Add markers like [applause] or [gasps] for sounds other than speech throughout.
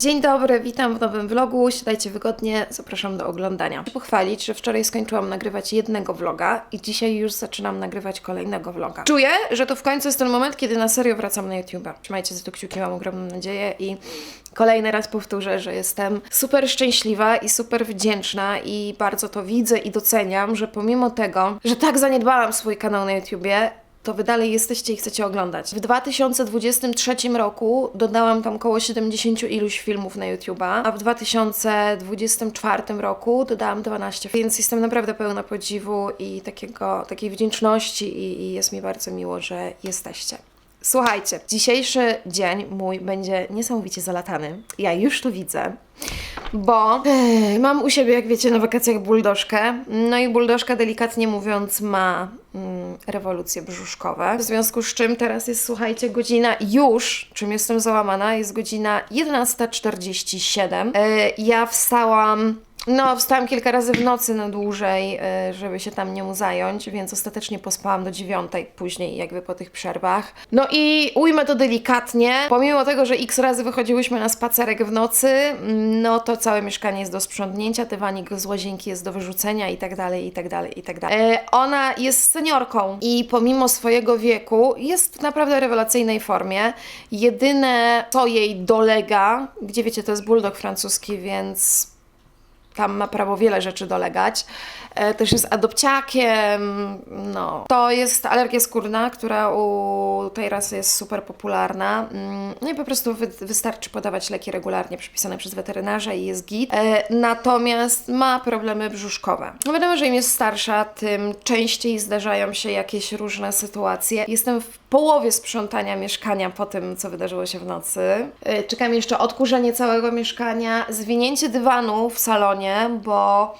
Dzień dobry, witam w nowym vlogu. Siadajcie wygodnie, zapraszam do oglądania. Chcę pochwalić, że wczoraj skończyłam nagrywać jednego vloga i dzisiaj już zaczynam nagrywać kolejnego vloga. Czuję, że to w końcu jest ten moment, kiedy na serio wracam na YouTube'a. Trzymajcie za to kciuki, mam ogromną nadzieję i kolejny raz powtórzę, że jestem super szczęśliwa i super wdzięczna i bardzo to widzę i doceniam, że pomimo tego, że tak zaniedbałam swój kanał na YouTubie, to wy dalej jesteście i chcecie oglądać. W 2023 roku dodałam tam około 70 iluś filmów na YouTube'a, a w 2024 roku dodałam 12, więc jestem naprawdę pełna podziwu i takiego, takiej wdzięczności i, i jest mi bardzo miło, że jesteście. Słuchajcie, dzisiejszy dzień mój będzie niesamowicie zalatany. Ja już to widzę, bo ech, mam u siebie, jak wiecie, na wakacjach buldożkę. No i buldożka, delikatnie mówiąc, ma mm, rewolucje brzuszkowe. W związku z czym teraz jest, słuchajcie, godzina już, czym jestem załamana, jest godzina 11.47. E, ja wstałam no, wstałam kilka razy w nocy na dłużej, y, żeby się tam nią zająć, więc ostatecznie pospałam do dziewiątej później, jakby po tych przerwach. No i ujmę to delikatnie, pomimo tego, że x razy wychodziłyśmy na spacerek w nocy, mm, no to całe mieszkanie jest do sprzątnięcia, dywanik z łazienki jest do wyrzucenia i tak dalej, i tak dalej, i tak dalej. E, Ona jest seniorką i pomimo swojego wieku jest w naprawdę rewelacyjnej formie. Jedyne, co jej dolega, gdzie wiecie, to jest bulldog francuski, więc tam ma prawo wiele rzeczy dolegać. E, też jest adopciakiem, no. To jest alergia skórna, która u tej rasy jest super popularna. Mm, No i po prostu wy, wystarczy podawać leki regularnie przepisane przez weterynarza i jest git. E, natomiast ma problemy brzuszkowe. No wiadomo, że im jest starsza, tym częściej zdarzają się jakieś różne sytuacje. Jestem w połowie sprzątania mieszkania po tym, co wydarzyło się w nocy. E, Czekam jeszcze odkurzenie całego mieszkania, zwinięcie dywanu w salonie, bo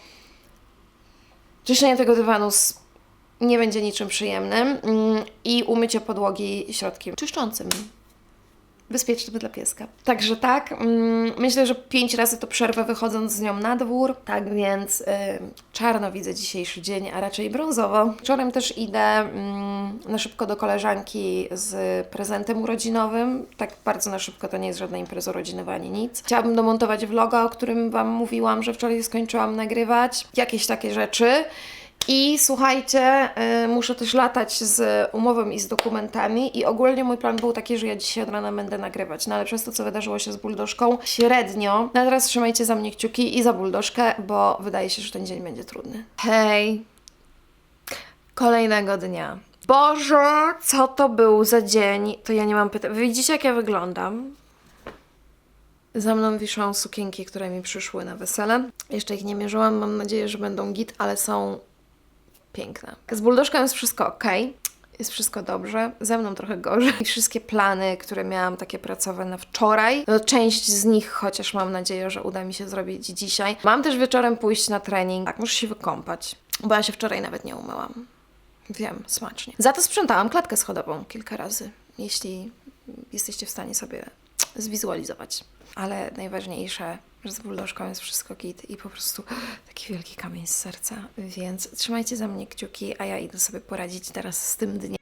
czyszczenie tego dywanu nie będzie niczym przyjemnym mm, i umycie podłogi środkiem czyszczącym. Bezpieczny dla pieska. Także tak, mm, myślę, że pięć razy to przerwę wychodząc z nią na dwór. Tak więc y, czarno widzę dzisiejszy dzień, a raczej brązowo. Wieczorem też idę mm, na szybko do koleżanki z prezentem urodzinowym. Tak bardzo na szybko to nie jest żadna impreza urodzinowa ani nic. Chciałabym domontować vloga, o którym Wam mówiłam, że wczoraj skończyłam nagrywać. Jakieś takie rzeczy. I słuchajcie, y, muszę też latać z umową i z dokumentami i ogólnie mój plan był taki, że ja dzisiaj od rana będę nagrywać, no ale przez to, co wydarzyło się z buldożką, średnio. No teraz trzymajcie za mnie kciuki i za buldożkę, bo wydaje się, że ten dzień będzie trudny. Hej! Kolejnego dnia. Boże, co to był za dzień? To ja nie mam pytań. Widzicie, jak ja wyglądam? Za mną wiszą sukienki, które mi przyszły na wesele. Jeszcze ich nie mierzyłam, mam nadzieję, że będą git, ale są piękne. Z buldożką jest wszystko ok. Jest wszystko dobrze, ze mną trochę gorzej. I wszystkie plany, które miałam takie pracowe na wczoraj, no część z nich, chociaż mam nadzieję, że uda mi się zrobić dzisiaj. Mam też wieczorem pójść na trening. Tak, muszę się wykąpać, bo ja się wczoraj nawet nie umyłam. Wiem, smacznie. Za to sprzątałam klatkę schodową kilka razy, jeśli jesteście w stanie sobie zwizualizować. Ale najważniejsze, że z buldożką jest wszystko git i po prostu taki wielki kamień z serca. Więc trzymajcie za mnie kciuki, a ja idę sobie poradzić teraz z tym dniem.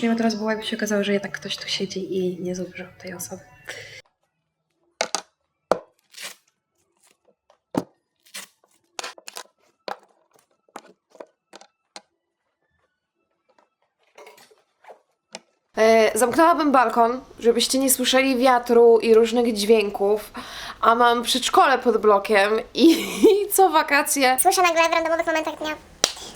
Śmiesznie by teraz było, jakby się okazało, że jednak ktoś tu siedzi i nie zauważył tej osoby. E, Zamknęłabym balkon, żebyście nie słyszeli wiatru i różnych dźwięków, a mam przedszkole pod blokiem i, [laughs] i co wakacje Słyszę nagle w randomowych momentach dnia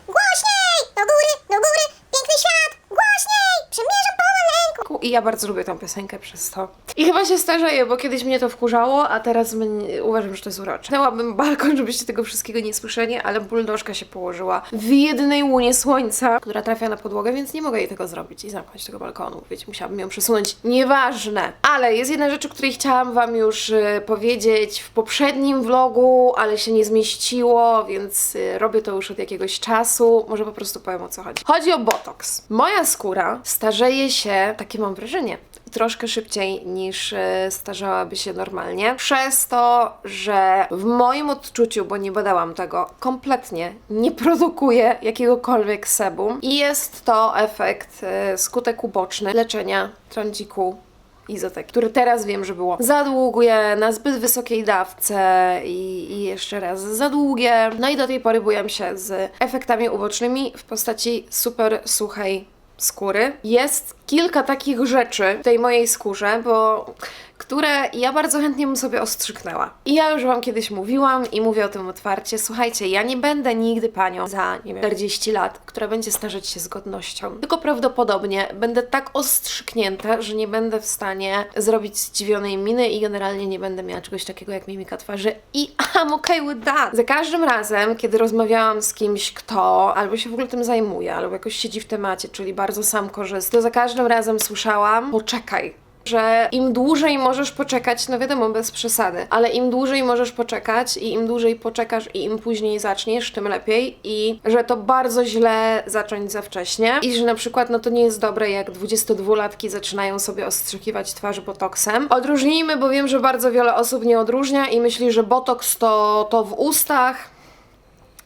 Głośniej! Do góry, do góry! Piękny świat! Głośniej! Przymierzam pomaleńku! I ja bardzo lubię tą piosenkę przez to. I chyba się starzeję, bo kiedyś mnie to wkurzało, a teraz mnie, uważam, że to jest urocze. Dałabym balkon, żebyście tego wszystkiego nie słyszeli, ale buldożka się położyła w jednej łunie słońca, która trafia na podłogę, więc nie mogę jej tego zrobić i zamknąć tego balkonu. Wiecie, musiałabym ją przesunąć. Nieważne. Ale jest jedna rzecz, o której chciałam Wam już y, powiedzieć w poprzednim vlogu, ale się nie zmieściło, więc y, robię to już od jakiegoś czasu. Może po prostu powiem o co chodzi. Chodzi o botox. Moja skóra starzeje się, takie mam wrażenie, troszkę szybciej niż e, starzałaby się normalnie. Przez to, że w moim odczuciu, bo nie badałam tego, kompletnie nie produkuje jakiegokolwiek sebum i jest to efekt, e, skutek uboczny leczenia trądziku Izotek, który teraz wiem, że było za długie, na zbyt wysokiej dawce i, i jeszcze raz za długie. No i do tej pory bujam się z efektami ubocznymi w postaci super suchej skóry. Jest kilka takich rzeczy w tej mojej skórze, bo które ja bardzo chętnie bym sobie ostrzyknęła. I ja już Wam kiedyś mówiłam i mówię o tym otwarcie. Słuchajcie, ja nie będę nigdy panią za, nie wiem, 40 lat, która będzie starzeć się z godnością. Tylko prawdopodobnie będę tak ostrzyknięta, że nie będę w stanie zrobić zdziwionej miny i generalnie nie będę miała czegoś takiego jak mimika twarzy. I [laughs] I'm okay with that. Za każdym razem, kiedy rozmawiałam z kimś, kto albo się w ogóle tym zajmuje, albo jakoś siedzi w temacie, czyli bardzo sam korzysta, to za każdym razem słyszałam, poczekaj, że im dłużej możesz poczekać, no wiadomo, bez przesady, ale im dłużej możesz poczekać i im dłużej poczekasz i im później zaczniesz, tym lepiej i że to bardzo źle zacząć za wcześnie i że na przykład no to nie jest dobre, jak 22-latki zaczynają sobie ostrzykiwać twarz botoksem. Odróżnijmy, bo wiem, że bardzo wiele osób nie odróżnia i myśli, że botoks to, to w ustach.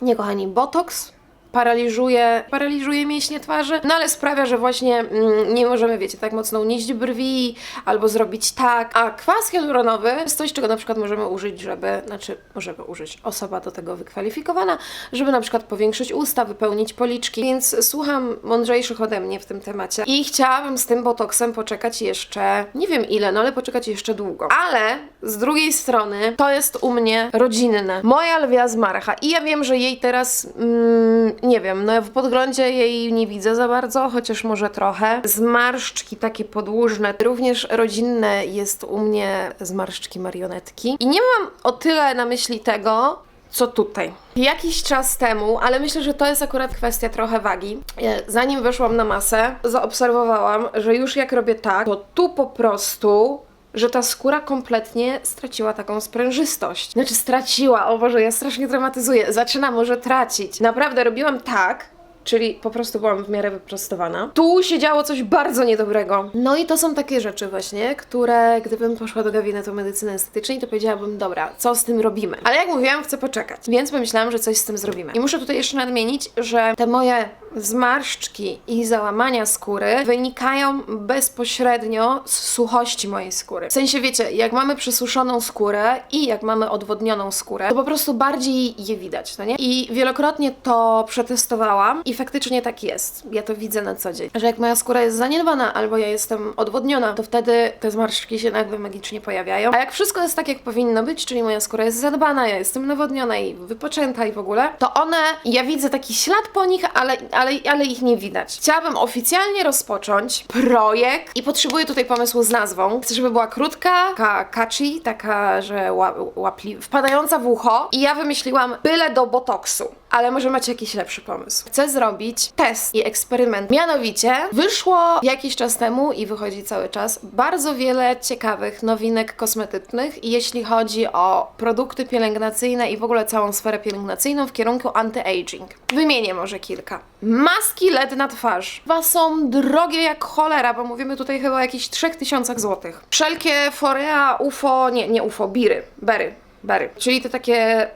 Nie, kochani, botoks paraliżuje, paraliżuje mięśnie twarzy, no ale sprawia, że właśnie mm, nie możemy, wiecie, tak mocno unieść brwi albo zrobić tak. A kwas hialuronowy jest coś, czego na przykład możemy użyć, żeby, znaczy możemy użyć, osoba do tego wykwalifikowana, żeby na przykład powiększyć usta, wypełnić policzki, więc słucham mądrzejszych ode mnie w tym temacie i chciałabym z tym botoksem poczekać jeszcze, nie wiem ile, no ale poczekać jeszcze długo. Ale z drugiej strony to jest u mnie rodzinne. Moja lwia zmarcha i ja wiem, że jej teraz mm, nie wiem, no w podglądzie jej nie widzę za bardzo, chociaż może trochę. Zmarszczki takie podłużne, również rodzinne jest u mnie zmarszczki marionetki. I nie mam o tyle na myśli tego, co tutaj. Jakiś czas temu, ale myślę, że to jest akurat kwestia trochę wagi. e, Zanim weszłam na masę, zaobserwowałam, że już jak robię tak, to tu po prostu że ta skóra kompletnie straciła taką sprężystość. Znaczy straciła, o Boże, ja strasznie dramatyzuję. Zaczyna może tracić. Naprawdę robiłam tak, czyli po prostu byłam w miarę wyprostowana. Tu się działo coś bardzo niedobrego. No i to są takie rzeczy właśnie, które gdybym poszła do gabinetu medycyny estetycznej, to powiedziałabym, dobra, co z tym robimy? Ale jak mówiłam, chcę poczekać, więc pomyślałam, że coś z tym zrobimy. I muszę tutaj jeszcze nadmienić, że te moje zmarszczki i załamania skóry wynikają bezpośrednio z suchości mojej skóry. W sensie, wiecie, jak mamy przesuszoną skórę i jak mamy odwodnioną skórę, to po prostu bardziej je widać, no nie? I wielokrotnie to przetestowałam i faktycznie tak jest. Ja to widzę na co dzień. Że jak moja skóra jest zaniedbana albo ja jestem odwodniona, to wtedy te zmarszczki się nagle magicznie pojawiają. A jak wszystko jest tak, jak powinno być, czyli moja skóra jest zadbana, ja jestem nawodniona i wypoczęta i w ogóle, to one, ja widzę taki ślad po nich, ale, ale, ale ich nie widać. Chciałabym oficjalnie rozpocząć projekt i potrzebuję tutaj pomysłu z nazwą. Chcę, żeby była krótka, taka catchy, taka, że ła, łapli, wpadająca w ucho i ja wymyśliłam byle do botoksu. Ale może macie jakiś lepszy pomysł. Chcę zrobić test i eksperyment. Mianowicie wyszło jakiś czas temu i wychodzi cały czas bardzo wiele ciekawych nowinek kosmetycznych, jeśli chodzi o produkty pielęgnacyjne i w ogóle całą sferę pielęgnacyjną w kierunku anti-aging. Wymienię może kilka. Maski LED na twarz. Dwa są drogie jak cholera, bo mówimy tutaj chyba o jakichś 3000 złotych. Wszelkie Forea, UFO, nie, nie UFO, Biry, Bery, Bery, czyli te takie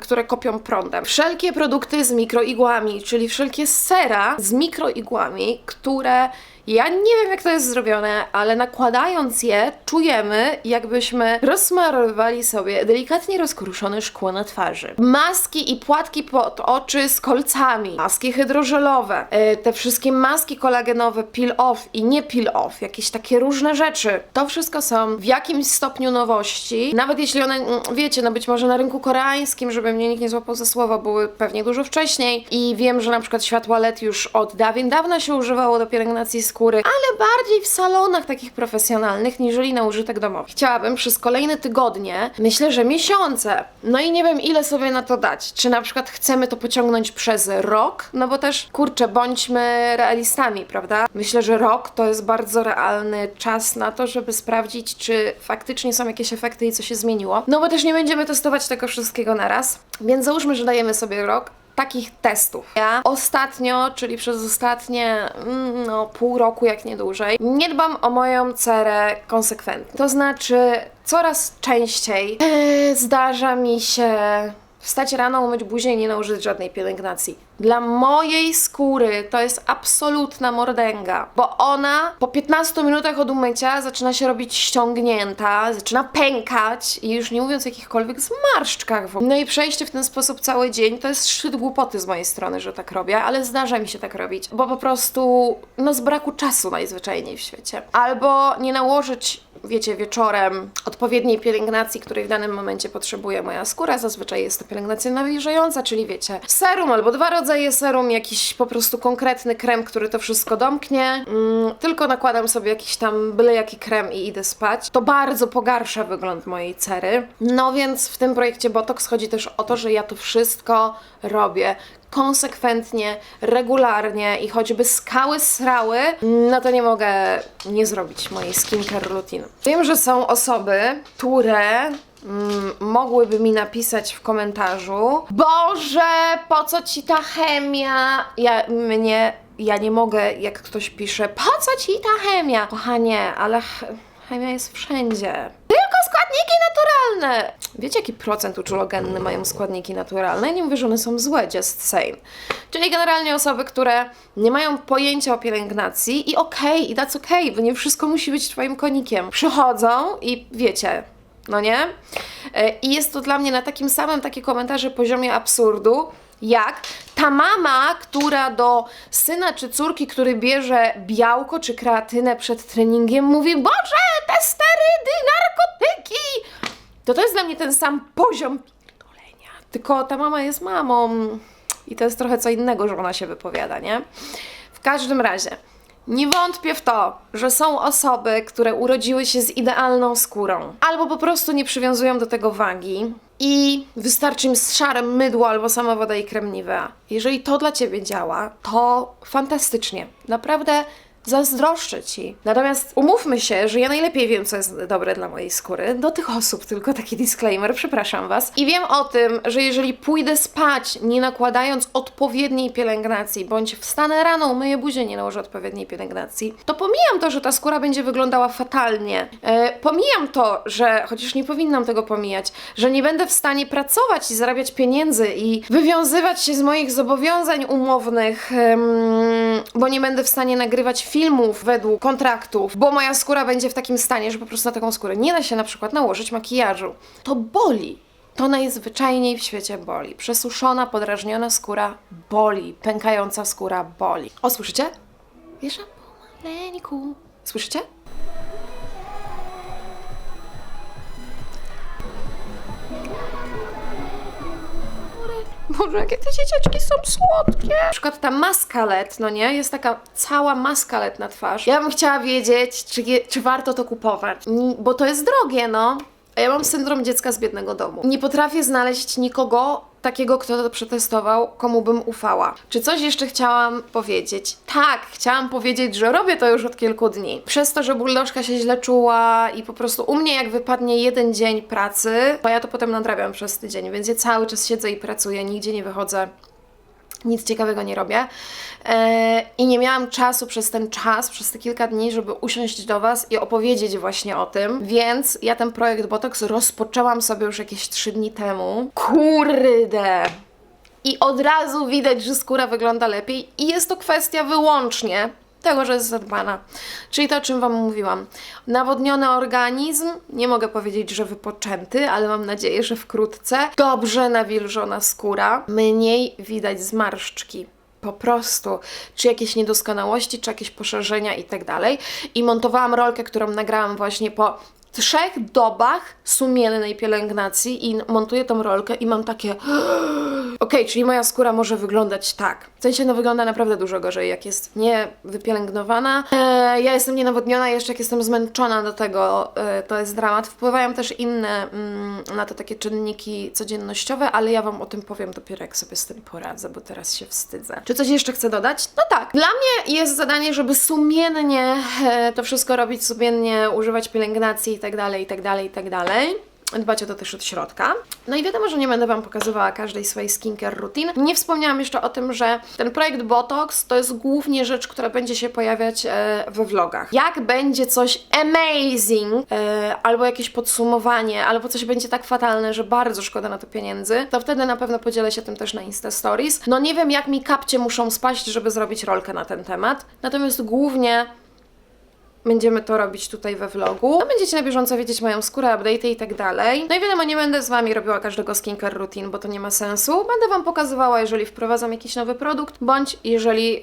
które kopią prądem. Wszelkie produkty z mikroigłami, czyli wszelkie sera z mikroigłami, które ja nie wiem jak to jest zrobione, ale nakładając je czujemy jakbyśmy rozsmarowywali sobie delikatnie rozkruszone szkło na twarzy. Maski i płatki pod oczy z kolcami, maski hydrożelowe, e, te wszystkie maski kolagenowe peel off i nie peel off, jakieś takie różne rzeczy. To wszystko są w jakimś stopniu nowości, nawet jeśli one, mm, wiecie, no być może na rynku koreańskim, żeby mnie nikt nie złapał za słowo, były pewnie dużo wcześniej i wiem, że na przykład światła LED już od dawien dawna się używało do pielęgnacji skóry, ale bardziej w salonach takich profesjonalnych, niżeli na użytek domowy. Chciałabym przez kolejne tygodnie, myślę, że miesiące, no i nie wiem ile sobie na to dać. Czy na przykład chcemy to pociągnąć przez rok? No bo też, kurczę, bądźmy realistami, prawda? Myślę, że rok to jest bardzo realny czas na to, żeby sprawdzić, czy faktycznie są jakieś efekty i co się zmieniło. No bo też nie będziemy testować tego wszystkiego naraz, więc załóżmy, że dajemy sobie rok, takich testów. Ja ostatnio, czyli przez ostatnie mm, no, pół roku, jak nie dłużej, nie dbam o moją cerę konsekwentnie. To znaczy, coraz częściej e, zdarza mi się wstać rano, umyć buzię i nie nałożyć żadnej pielęgnacji. Dla mojej skóry to jest absolutna mordęga, bo ona po 15 minutach od umycia zaczyna się robić ściągnięta, zaczyna pękać i już nie mówiąc o jakichkolwiek zmarszczkach. w ogóle. No i przejście w ten sposób cały dzień to jest szczyt głupoty z mojej strony, że tak robię, ale zdarza mi się tak robić, bo po prostu no z braku czasu najzwyczajniej w świecie. Albo nie nałożyć wiecie, wieczorem odpowiedniej pielęgnacji, której w danym momencie potrzebuje moja skóra. Zazwyczaj jest to pielęgnacja nawilżająca, czyli wiecie, serum albo dwa rodzaje serum, jakiś po prostu konkretny krem, który to wszystko domknie. Mm, tylko nakładam sobie jakiś tam byle jaki krem i idę spać. To bardzo pogarsza wygląd mojej cery. No więc w tym projekcie Botox chodzi też o to, że ja to wszystko robię konsekwentnie, regularnie i choćby skały srały, no to nie mogę nie zrobić mojej skincare routine. Wiem, że są osoby, które mm, mogłyby mi napisać w komentarzu Boże, po co ci ta chemia? Ja mnie, ja nie mogę, jak ktoś pisze, po co ci ta chemia? Kochanie, ale chemia jest wszędzie. Tylko składniki naturalne! Wiecie, jaki procent uczulogenny mają składniki naturalne? Nie mówię, że one są złe, just saying. Czyli generalnie osoby, które nie mają pojęcia o pielęgnacji i okej, i that's okej, bo nie wszystko musi być twoim konikiem. Przychodzą i wiecie, no nie? E, I jest to dla mnie na takim samym takie komentarze poziomie absurdu, jak ta mama, która do syna czy córki, który bierze białko czy kreatynę przed treningiem, mówi: Boże, te sterydy, narkotyki! To to jest dla mnie ten sam poziom pierdolenia. Tylko ta mama jest mamą i to jest trochę co innego, że ona się wypowiada, nie? W każdym razie. Nie wątpię w to, że są osoby, które urodziły się z idealną skórą, albo po prostu nie przywiązują do tego wagi i wystarczy im szare mydło albo sama woda i krem Nivea. Jeżeli to dla Ciebie działa, to fantastycznie. Naprawdę zazdroszczę Ci. Natomiast umówmy się, że ja najlepiej wiem, co jest dobre dla mojej skóry. Do tych osób tylko taki disclaimer, przepraszam Was. I wiem o tym, że jeżeli pójdę spać, nie nakładając odpowiedniej pielęgnacji, bądź wstanę rano, umyję buzię, nie nałożę odpowiedniej pielęgnacji, to pomijam to, że ta skóra będzie wyglądała fatalnie. E, pomijam to, że, chociaż nie powinnam tego pomijać, że nie będę w stanie pracować i zarabiać pieniędzy i wywiązywać się z moich zobowiązań umownych, em, bo nie będę w stanie nagrywać filmów według kontraktów, bo moja skóra będzie w takim stanie, że po prostu na taką skórę nie da się na przykład nałożyć makijażu. To boli. To najzwyczajniej w świecie boli. Przesuszona, podrażniona skóra boli. Pękająca skóra boli. O, słyszycie? Wieszam pomaleńku. Słyszycie? Boże, jakie te dzieciaczki są słodkie. Na przykład ta maska LED, no nie? Jest taka cała maska LED na twarz. Ja bym chciała wiedzieć, czy, je, czy warto to kupować. Bo to jest drogie, no. A ja mam syndrom dziecka z biednego domu. Nie potrafię znaleźć nikogo takiego, kto to przetestował, komu bym ufała. Czy coś jeszcze chciałam powiedzieć? Tak, chciałam powiedzieć, że robię to już od kilku dni. Przez to, że buldożka się źle czuła i po prostu u mnie jak wypadnie jeden dzień pracy, to ja to potem nadrabiam przez tydzień, więc ja cały czas siedzę i pracuję, nigdzie nie wychodzę nic ciekawego nie robię. E, I nie miałam czasu przez ten czas, przez te kilka dni, żeby usiąść do Was i opowiedzieć właśnie o tym. Więc ja ten projekt Botox rozpoczęłam sobie już jakieś trzy dni temu. Kurde! I od razu widać, że skóra wygląda lepiej, i jest to kwestia wyłącznie tego, że jest zadbana. Czyli to, o czym Wam mówiłam. Nawodniony organizm, nie mogę powiedzieć, że wypoczęty, ale mam nadzieję, że wkrótce. Dobrze nawilżona skóra, mniej widać zmarszczki. Po prostu, czy jakieś niedoskonałości, czy jakieś poszerzenia i tak dalej. I montowałam rolkę, którą nagrałam właśnie po trzech dobach sumiennej pielęgnacji i montuję tą rolkę i mam takie [gasps] okej, czyli moja skóra może wyglądać tak. W sensie no wygląda naprawdę dużo gorzej, jak jest niewypielęgnowana. E, ja jestem nienawodniona, jeszcze jak jestem zmęczona do tego, e, to jest dramat. Wpływają też inne mm, na to takie czynniki codziennościowe, ale ja Wam o tym powiem dopiero jak sobie z tym poradzę, bo teraz się wstydzę. Czy coś jeszcze chcę dodać? No tak. Dla mnie jest zadanie, żeby sumiennie e, to wszystko robić, sumiennie używać pielęgnacji tak dalej, i tak dalej, i tak dalej. Dbać o to też od środka. No i wiadomo, że nie będę Wam pokazywała każdej swojej skincare routine. Nie wspomniałam jeszcze o tym, że ten projekt Botox to jest głównie rzecz, która będzie się pojawiać e, we vlogach. Jak będzie coś amazing, e, albo jakieś podsumowanie, albo coś będzie tak fatalne, że bardzo szkoda na to pieniędzy, to wtedy na pewno podzielę się tym też na Insta Stories. No nie wiem, jak mi kapcie muszą spaść, żeby zrobić rolkę na ten temat. Natomiast głównie Będziemy to robić tutaj we vlogu. No, będziecie na bieżąco wiedzieć moją skórę, update'y i tak dalej. No i wiadomo, nie będę z Wami robiła każdego skincare routine, bo to nie ma sensu. Będę Wam pokazywała, jeżeli wprowadzam jakiś nowy produkt, bądź jeżeli yy,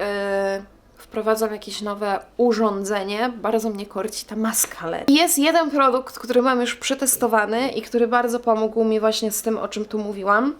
wprowadzam jakieś nowe urządzenie. Bardzo mnie korci ta maska LED. Jest jeden produkt, który mam już przetestowany i który bardzo pomógł mi właśnie z tym, o czym tu mówiłam.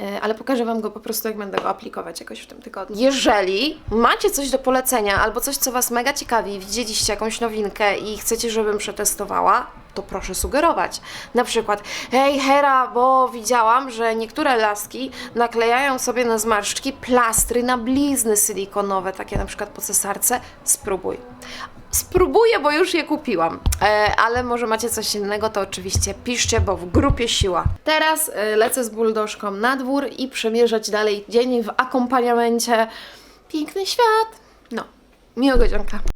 E, ale pokażę Wam go po prostu, jak będę go aplikować jakoś w tym tygodniu. Jeżeli macie coś do polecenia albo coś, co Was mega ciekawi, widzieliście jakąś nowinkę i chcecie, żebym przetestowała, to proszę sugerować. Na przykład, hej Hera, bo widziałam, że niektóre laski naklejają sobie na zmarszczki plastry na blizny silikonowe, takie na przykład po cesarce. Spróbuj. Spróbuję, bo już je kupiłam. E, ale może macie coś innego, to oczywiście piszcie, bo w grupie siła. Teraz e, lecę z buldożką na dwór i przemierzać dalej dzień w akompaniamencie. Piękny świat. No, miłego dzionka.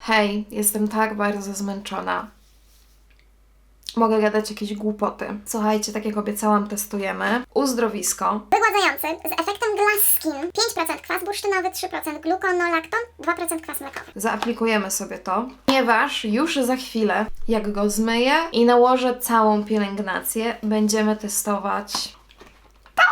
Hej, jestem tak bardzo zmęczona. Mogę gadać jakieś głupoty. Słuchajcie, tak jak obiecałam, testujemy uzdrowisko. Wygładzający z efektem Glass Skin 5% kwas bursztynowy, 3% gluconolakton, 2% kwas mlekowy. Zaaplikujemy sobie to, ponieważ już za chwilę, jak go zmyję i nałożę całą pielęgnację, będziemy testować to,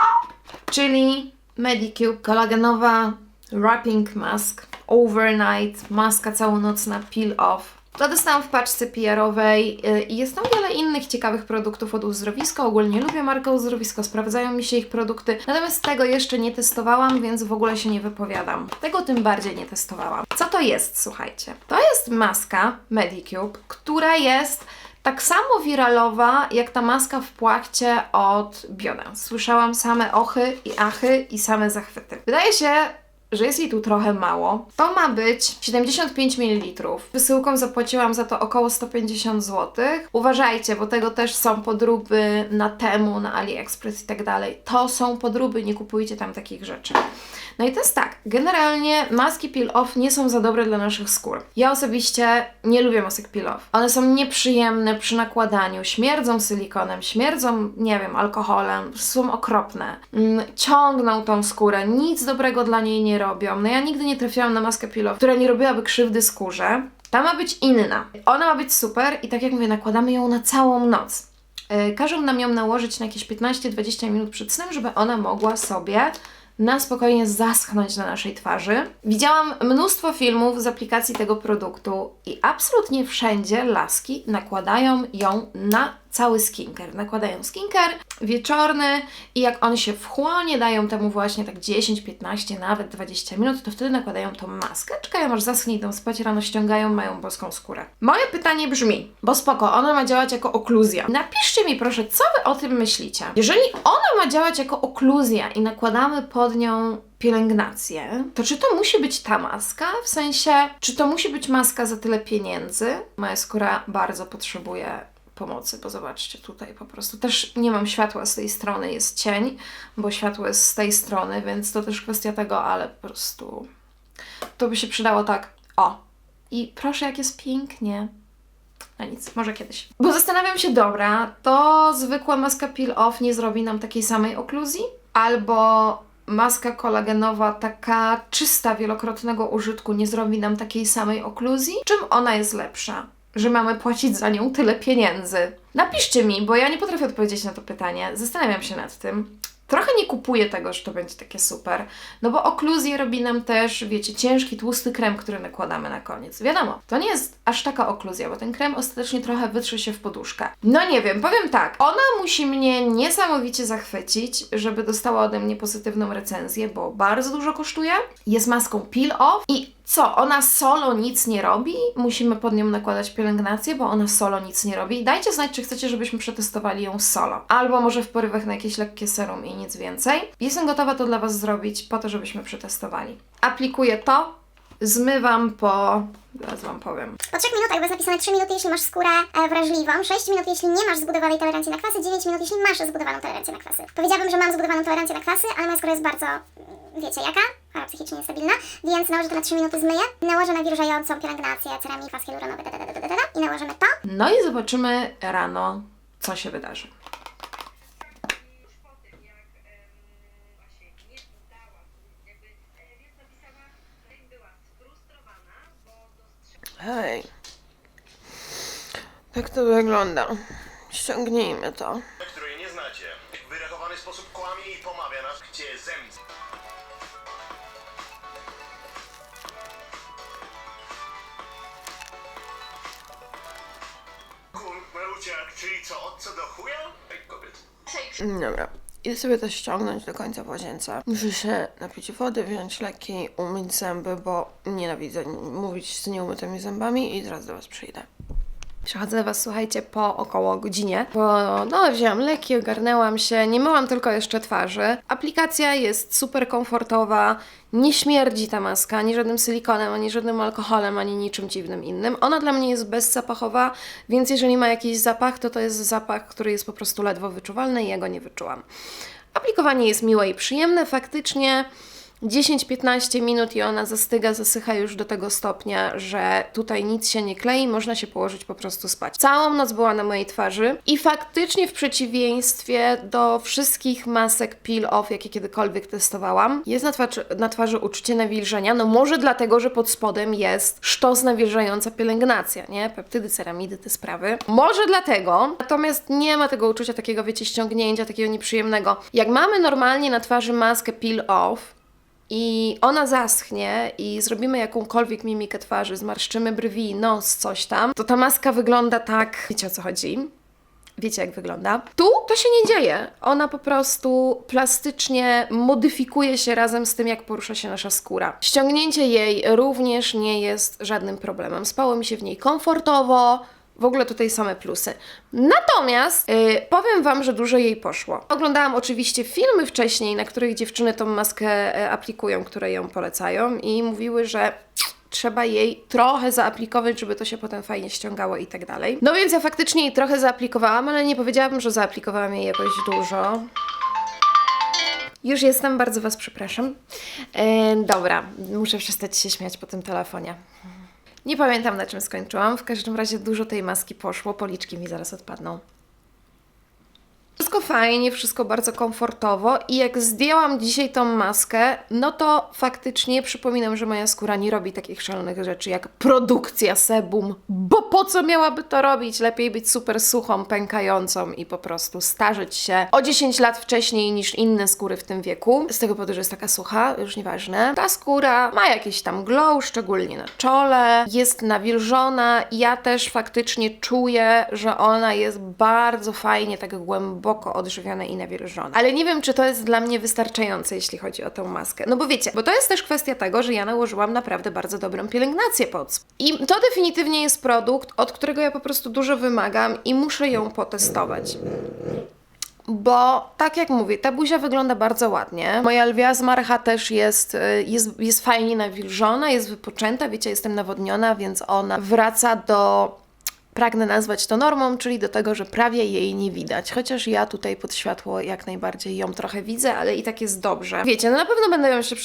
czyli Medicube kolagenowa wrapping mask overnight, maska całonocna peel off. To dostałam w paczce PR-owej yy, i jest tam wiele innych ciekawych produktów od Uzdrowiska. Ogólnie lubię markę Uzdrowisko, sprawdzają mi się ich produkty. Natomiast tego jeszcze nie testowałam, więc w ogóle się nie wypowiadam. Tego tym bardziej nie testowałam. Co to jest, słuchajcie? To jest maska Medicube, która jest tak samo wiralowa jak ta maska w płachcie od Biodance. Słyszałam same ochy i achy i same zachwyty. Wydaje się, że jest jej tu trochę mało. To ma być 75 ml. Wysyłką zapłaciłam za to około 150 zł. Uważajcie, bo tego też są podróby na Temu, na AliExpress i tak dalej. To są podróby, nie kupujcie tam takich rzeczy. No i to jest tak, generalnie maski peel-off nie są za dobre dla naszych skór. Ja osobiście nie lubię masek peel-off. One są nieprzyjemne przy nakładaniu, śmierdzą silikonem, śmierdzą, nie wiem, alkoholem, są okropne. Mm, ciągną tą skórę, nic dobrego dla niej nie robią. No ja nigdy nie trafiłam na maskę peel-off, która nie robiłaby krzywdy skórze. Ta ma być inna. Ona ma być super i tak jak mówię, nakładamy ją na całą noc. Yy, każą nam ją nałożyć na jakieś 15-20 minut przed snem, żeby ona mogła sobie na spokojnie zaschnąć na naszej twarzy. Widziałam mnóstwo filmów z aplikacji tego produktu i absolutnie wszędzie laski nakładają ją na cały skincare. Nakładają skincare wieczorny i jak on się wchłonie, dają temu właśnie tak 10, 15, nawet 20 minut, to wtedy nakładają tą maskę. Czekają aż zaschnie, idą spać, rano ściągają, mają boską skórę. Moje pytanie brzmi, bo spoko, ona ma działać jako okluzja. Napiszcie mi proszę, co Wy o tym myślicie. Jeżeli ona ma działać jako okluzja i nakładamy pod nią pielęgnację, to czy to musi być ta maska? W sensie, czy to musi być maska za tyle pieniędzy? Moja skóra bardzo potrzebuje pomocy, bo zobaczcie tutaj po prostu też nie mam światła z tej strony, jest cień, bo światło jest z tej strony, więc to też kwestia tego, ale po prostu to by się przydało tak, o. I proszę, jak jest pięknie. A nic, może kiedyś. Bo zastanawiam się, dobra, to zwykła maska peel off nie zrobi nam takiej samej okluzji? Albo maska kolagenowa, taka czysta, wielokrotnego użytku, nie zrobi nam takiej samej okluzji? Czym ona jest lepsza? Że mamy płacić za nią tyle pieniędzy? Napiszcie mi, bo ja nie potrafię odpowiedzieć na to pytanie. Zastanawiam się nad tym. Trochę nie kupuję tego, że to będzie takie super, no bo okluzję robi nam też, wiecie, ciężki, tłusty krem, który nakładamy na koniec. Wiadomo, to nie jest aż taka okluzja, bo ten krem ostatecznie trochę wytrze się w poduszkę. No nie wiem, powiem tak, ona musi mnie niesamowicie zachwycić, żeby dostała ode mnie pozytywną recenzję, bo bardzo dużo kosztuje. Jest maską peel-off i co, ona solo nic nie robi? Musimy pod nią nakładać pielęgnację, bo ona solo nic nie robi. Dajcie znać, czy chcecie, żebyśmy przetestowali ją solo. Albo może w porywach na jakieś lekkie serum i nic więcej. Jestem gotowa to dla Was zrobić po to, żebyśmy przetestowali. Aplikuję to, zmywam po... Zaraz Wam powiem. Po 3 minutach, bo jest napisane 3 minuty, jeśli masz skórę e, wrażliwą, 6 minut, jeśli nie masz zbudowanej tolerancji na kwasy, 9 minut, jeśli masz zbudowaną tolerancję na kwasy. Powiedziałabym, że mam zbudowaną tolerancję na kwasy, ale moja skóra jest bardzo, mm, wiecie jaka? Chora psychicznie niestabilna, więc nałożę to na 3 minuty, zmyję, nałożę nawilżającą pielęgnację, ceramid, kwas hialuronowy, i nałożymy to. No i zobaczymy rano, co się wydarzy. już po tym, jak em, właśnie nie udała, jakby e, więc napisała, że była sfrustrowana, bo dostrzegła Hej. Tak to wygląda. Ściągnijmy to. której nie znacie. W wyrachowany sposób kłamie i pomawia nas, gdzie zemst. Kurpełciak, czyli co, od co do chuja? Ej, kobiet. Dobra. Idę sobie to ściągnąć do końca w łazience. Muszę się napić wody, wziąć leki, umyć zęby, bo nienawidzę mówić z nieumytymi zębami i zaraz do Was przyjdę. Przechodzę Was, słuchajcie, po około godzinie, bo no, wzięłam leki, ogarnęłam się, nie myłam tylko jeszcze twarzy. Aplikacja jest super komfortowa, nie śmierdzi ta maska ani żadnym silikonem, ani żadnym alkoholem, ani niczym dziwnym innym. Ona dla mnie jest bezzapachowa, więc jeżeli ma jakiś zapach, to to jest zapach, który jest po prostu ledwo wyczuwalny i ja go nie wyczułam. Aplikowanie jest miłe i przyjemne, faktycznie 10-15 minut i ona zastyga, zasycha już do tego stopnia, że tutaj nic się nie klei, można się położyć po prostu spać. Całą noc była na mojej twarzy i faktycznie w przeciwieństwie do wszystkich masek peel-off, jakie kiedykolwiek testowałam, jest na twarzy, na twarzy uczucie nawilżenia, no może dlatego, że pod spodem jest sztos nawilżająca pielęgnacja, nie? Peptydy, ceramidy, te sprawy. Może dlatego, natomiast nie ma tego uczucia takiego, wiecie, ściągnięcia, takiego nieprzyjemnego. Jak mamy normalnie na twarzy maskę peel-off, i ona zaschnie i zrobimy jakąkolwiek mimikę twarzy, zmarszczymy brwi, nos, coś tam, to ta maska wygląda tak. Wiecie o co chodzi? Wiecie, jak wygląda? Tu to się nie dzieje. Ona po prostu plastycznie modyfikuje się razem z tym, jak porusza się nasza skóra. Ściągnięcie jej również nie jest żadnym problemem. Spało mi się w niej komfortowo. W ogóle tutaj same plusy. Natomiast yy, powiem Wam, że dużo jej poszło. Oglądałam oczywiście filmy wcześniej, na których dziewczyny tą maskę e, aplikują, które ją polecają i mówiły, że trzeba jej trochę zaaplikować, żeby to się potem fajnie ściągało i tak dalej. No więc ja faktycznie jej trochę zaaplikowałam, ale nie powiedziałabym, że zaaplikowałam jej jakoś dużo. Już jestem, bardzo Was przepraszam. E, dobra, muszę przestać się śmiać po tym telefonie. Nie pamiętam na czym skończyłam, w każdym razie dużo tej maski poszło, policzki mi zaraz odpadną. Wszystko fajnie, wszystko bardzo komfortowo i jak zdjęłam dzisiaj tą maskę, no to faktycznie przypominam, że moja skóra nie robi takich szalonych rzeczy jak produkcja sebum, bo po co miałaby to robić? Lepiej być super suchą, pękającą i po prostu starzeć się o 10 lat wcześniej niż inne skóry w tym wieku. Z tego powodu, że jest taka sucha, już nieważne. Ta skóra ma jakiś tam glow, szczególnie na czole, jest nawilżona. Ja też faktycznie czuję, że ona jest bardzo fajnie, tak głęboko odżywiona i nawilżona. Ale nie wiem, czy to jest dla mnie wystarczające, jeśli chodzi o tę maskę. No bo wiecie, bo to jest też kwestia tego, że ja nałożyłam naprawdę bardzo dobrą pielęgnację pod. I to definitywnie jest produkt, od którego ja po prostu dużo wymagam i muszę ją potestować. Bo tak jak mówię, ta buzia wygląda bardzo ładnie. Moja lwia zmarcha też jest, y, jest, jest fajnie nawilżona, jest wypoczęta. Wiecie, jestem nawodniona, więc ona wraca do pragnę nazwać to normą, czyli do tego, że prawie jej nie widać. Chociaż ja tutaj pod światło jak najbardziej ją trochę widzę, ale i tak jest dobrze. Wiecie, no na pewno będę ją jeszcze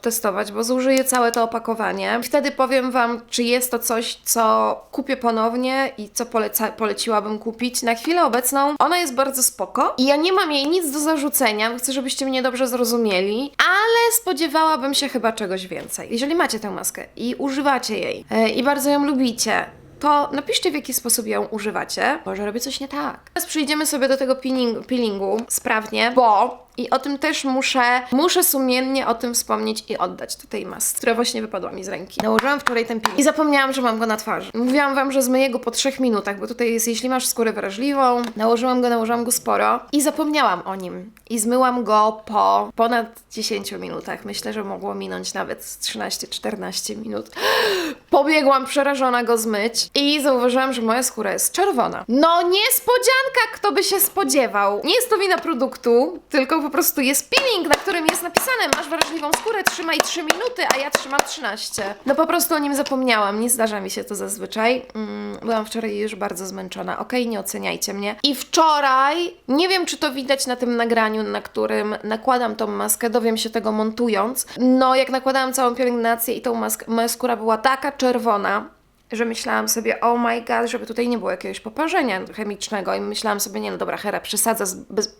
testować, bo zużyję całe to opakowanie. Wtedy powiem Wam, czy jest to coś, co kupię ponownie i co poleca- poleciłabym kupić. Na chwilę obecną ona jest bardzo spoko i ja nie mam jej nic do zarzucenia, chcę, żebyście mnie dobrze zrozumieli, ale spodziewałabym się chyba czegoś więcej. Jeżeli macie tę maskę i używacie jej e, i bardzo ją lubicie, to napiszcie w jaki sposób ją używacie. Może robię coś nie tak. Teraz przyjdziemy sobie do tego peeling, peelingu sprawnie, bo i o tym też muszę, muszę sumiennie o tym wspomnieć i oddać tutaj masce, która właśnie wypadła mi z ręki. Nałożyłam wczoraj ten peeling i zapomniałam, że mam go na twarzy. Mówiłam Wam, że zmyję go po trzech minutach, bo tutaj jest, jeśli masz skórę wrażliwą, nałożyłam go, nałożyłam go sporo i zapomniałam o nim. I zmyłam go po ponad 10 minutach. Myślę, że mogło minąć nawet z 13-14 minut. [gasps] Pobiegłam przerażona go zmyć i zauważyłam, że moja skóra jest czerwona. No niespodzianka, kto by się spodziewał. Nie jest to wina produktu, tylko po prostu jest peeling, na którym jest napisane masz wrażliwą skórę, trzymaj 3 minuty, a ja trzymam 13. No po prostu o nim zapomniałam, nie zdarza mi się to zazwyczaj. Mm, byłam wczoraj już bardzo zmęczona, okej, nie oceniajcie mnie. I wczoraj, nie wiem czy to widać na tym nagraniu, na którym nakładam tą maskę, dowiem się tego montując. No jak nakładałam całą pielęgnację i tą maskę, moja skóra była taka czerwona, że myślałam sobie, oh my god, żeby tutaj nie było jakiegoś poparzenia chemicznego i myślałam sobie, nie no dobra, Hera, przesadza z- bez,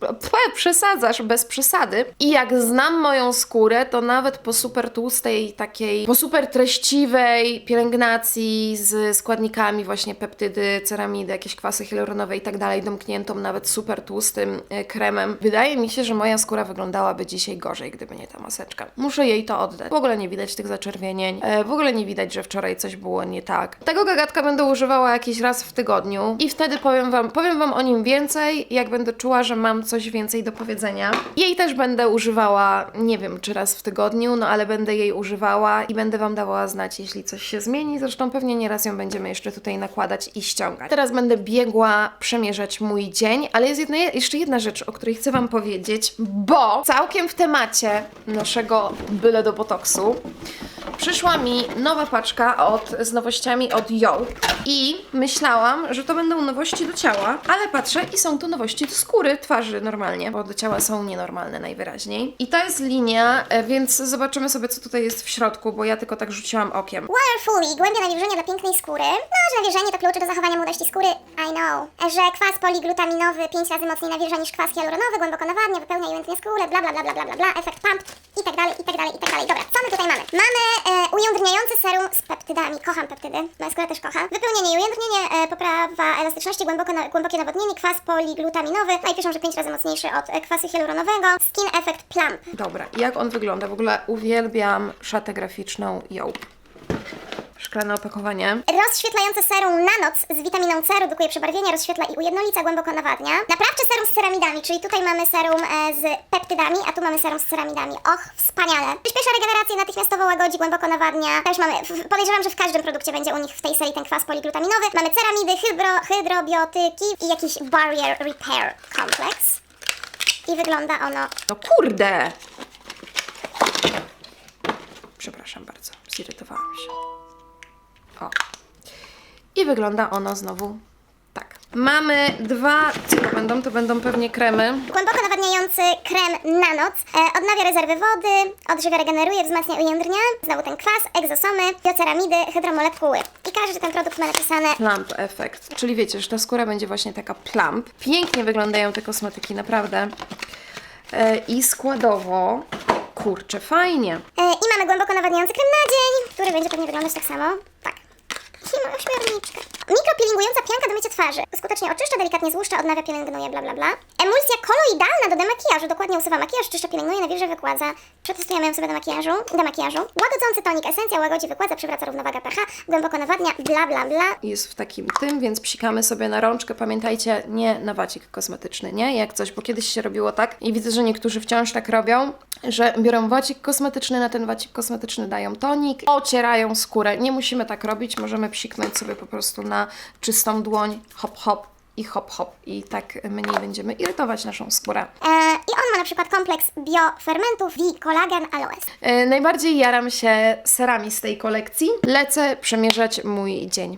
przesadzasz bez przesady. I jak znam moją skórę, to nawet po super tłustej takiej, po super treściwej pielęgnacji z składnikami właśnie peptydy, ceramidy, jakieś kwasy hialuronowe i tak dalej, domkniętą nawet super tłustym e, kremem, wydaje mi się, że moja skóra wyglądałaby dzisiaj gorzej, gdyby nie ta maseczka. Muszę jej to oddać. W ogóle nie widać tych zaczerwienień, e, w ogóle nie widać, że wczoraj coś było nie tak. Tego gagatka będę używała jakiś raz w tygodniu i wtedy powiem wam, powiem wam o nim więcej, jak będę czuła, że mam coś więcej do powiedzenia. Jej też będę używała, nie wiem czy raz w tygodniu, no ale będę jej używała i będę wam dawała znać, jeśli coś się zmieni. Zresztą pewnie nieraz ją będziemy jeszcze tutaj nakładać i ściągać. Teraz będę biegła przemierzać mój dzień, ale jest jedna, jeszcze jedna rzecz, o której chcę wam powiedzieć, bo całkiem w temacie naszego byle do botoksu przyszła mi nowa paczka od, z nowościami od Yo i myślałam, że to będą nowości do ciała, ale patrzę i są to nowości do skóry, twarzy normalnie, bo do ciała są nienormalne najwyraźniej. I to jest linia, e, więc zobaczymy sobie co tutaj jest w środku, bo ja tylko tak rzuciłam okiem. Waterfully, głębia nawilżenia dla pięknej skóry. No, że nawilżenie to klucz do zachowania młodości skóry. I know. Że kwas poliglutaminowy 5 razy mocniej nawilża niż kwas hialuronowy, głęboko nawadnia, wypełnia i łętnie skórę, bla bla bla bla bla bla, bla efekt pump i tak dalej, i tak dalej, i tak dalej. Dobra, co my tutaj mamy? Mamy e, ujędrniający serum z peptydami. Kocham peptydy, skóra też kocha. Wypełnienie i ujędrnienie, e, poprawa elastyczności, głęboko na, głębokie nawodnienie, kwas poliglutaminowy. No i piszą, że 5 razy mocniejszy od e, kwasu hialuronowego. Skin Effect Plump. Dobra, jak on wygląda? W ogóle uwielbiam szatę graficzną Yo. Szklane opakowanie. Rozświetlające serum na noc z witaminą C redukuje przebarwienia, rozświetla i ujednolica, głęboko nawadnia. Naprawcze serum z ceramidami, czyli tutaj mamy serum e, z peptydami, a tu mamy serum z ceramidami. Och, wspaniale. Przyspiesza regenerację, natychmiastowo łagodzi, głęboko nawadnia. Też mamy, w, podejrzewam, że w każdym produkcie będzie u nich w tej serii ten kwas poliglutaminowy. Mamy ceramidy, hydro, hydrobiotyki i jakiś barrier repair complex. I wygląda ono No kurde! Przepraszam bardzo, zirytowałam się. I wygląda ono znowu tak. Mamy dwa, co to będą? To będą pewnie kremy. Głęboko nawadniający krem na noc. E, odnawia rezerwy wody, odżywia, regeneruje, wzmacnia ujędrnia. Znowu ten kwas, egzosomy, bioceramidy, hydromolekuły. I każdy ten produkt ma napisane Plump Effect, czyli wiecie, że ta skóra będzie właśnie taka plump. Pięknie wyglądają te kosmetyki, naprawdę. E, I składowo, kurczę, fajnie. E, I mamy głęboko nawadniający krem na dzień, który będzie pewnie wyglądać tak samo. I ma ośmiorniczkę. Mikropielęgująca pianka do mycia twarzy. Skutecznie oczyszcza, delikatnie złuszcza, odnawia, pielęgnuje, bla bla bla. Emulsja koloidalna do demakijażu. Dokładnie usuwa makijaż, czyszcza, pielęgnuje, nawilży, wykładza. Przetestujemy ją sobie do makijażu. Do makijażu. Łagodzący tonik, esencja, łagodzi, wykładza, przywraca równowagę pH. Głęboko nawadnia, bla bla bla. Jest w takim tym, więc psikamy sobie na rączkę. Pamiętajcie, nie na wacik kosmetyczny, nie? Jak coś, bo kiedyś się robiło tak i widzę, że niektórzy wciąż tak robią, że biorą wacik kosmetyczny, na ten wacik kosmetyczny dają tonik, ocierają skórę. Nie musimy tak robić, możemy psiknąć sobie po prostu na czystą dłoń, hop hop i hop hop i tak mniej będziemy irytować naszą skórę. E, I on ma na przykład kompleks biofermentów V, kolagen, aloes. E, najbardziej jaram się serami z tej kolekcji. Lecę przemierzać mój dzień.